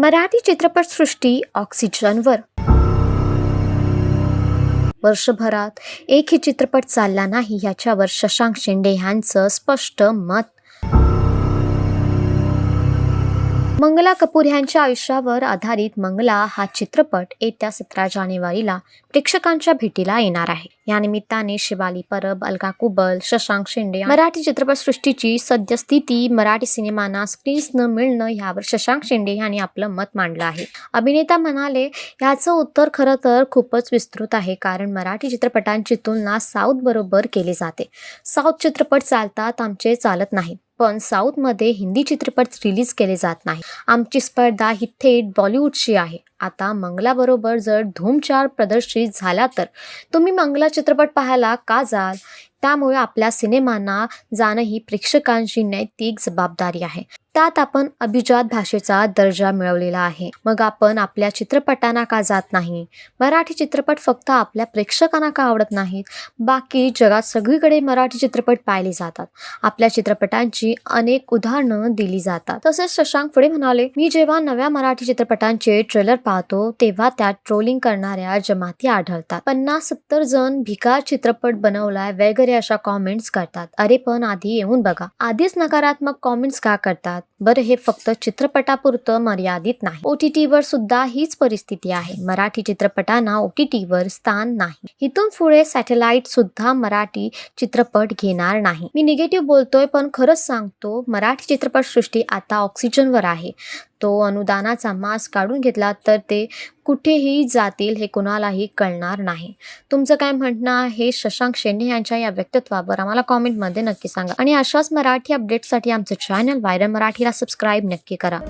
मराठी चित्रपटसृष्टी ऑक्सिजनवर. वर्षभरात एकही चित्रपट चालला नाही याच्यावर शशांक शिंदे यांचं स्पष्ट मत मंगला कपूर यांच्या आयुष्यावर आधारित मंगला हा चित्रपट येत्या सतरा जानेवारीला प्रेक्षकांच्या भेटीला येणार आहे. या निमित्ताने शिवाली परब अलका कुबल शशांक शिंदे मराठी चित्रपटसृष्टीची सद्यस्थिती मराठी सिनेमांना स्क्रीन्स न मिळणं यावर शशांक शिंदे यांनी आपलं मत मांडलं आहे. अभिनेता म्हणाले याचं उत्तर खरं तर खूपच विस्तृत आहे कारण मराठी चित्रपटांची तुलना साऊथ बरोबर केली जाते. साऊथ चित्रपट चालतात आमचे चालत नाहीत. पण साऊथमध्ये हिंदी चित्रपट रिलीज केले जात नाही. आमची स्पर्धा ही थेट बॉलिवूडची आहे. आता मंगलाबरोबर जर धूम चार प्रदर्शित झाला तर. तुम्ही मंगला चित्रपट पाहायला का जाल? त्यामुळे आपल्या सिनेमांना जाणं ही प्रेक्षकांची नैतिक जबाबदारी आहे. त्यात आपण अभिजात भाषेचा दर्जा मिळवलेला आहे. मग आपण आपल्या चित्रपटांना का जात नाही? मराठी चित्रपट फक्त आपल्या प्रेक्षकांना का आवडत नाहीत? बाकी जगात सगळीकडे मराठी चित्रपट पाहिले जातात. आपल्या चित्रपटांची अनेक उदाहरणं दिली जातात. तसेच शशांक पुढे म्हणाले मी जेव्हा नव्या मराठी चित्रपटांचे ट्रेलर पाहतो तेव्हा त्यात ट्रोलिंग करणाऱ्या जमाती आढळतात. पन्नास सत्तर जण भिकार चित्रपट बनवलाय वगैरे अशा कॉमेंट्स करतात. अरे पण आधी येऊन बघा. आधीच नकारात्मक कॉमेंट्स का करतात? at बरं हे फक्त चित्रपटापुरतं मर्यादित नाही. ओ टी टीवर सुद्धा हीच परिस्थिती आहे. मराठी चित्रपटांना ओ टी टीवर स्थान नाही. इथून पुढे सॅटेलाइट सुद्धा मराठी चित्रपट घेणार नाही. मी निगेटिव्ह बोलतोय पण खरंच सांगतो मराठी चित्रपटसृष्टी आता ऑक्सिजनवर आहे. तो अनुदानाचा मास काढून घेतला तर ते कुठेही जातील हे कुणालाही कळणार नाही. तुमचं काय म्हणणं आहे? शशांक शेंडे यांच्या या व्यक्तित्वावर आम्हाला कॉमेंटमध्ये नक्की सांगा. आणि अशाच मराठी अपडेट्ससाठी आमचं चॅनल व्हायरल मराठीला सबस्क्राईब नक्की करा.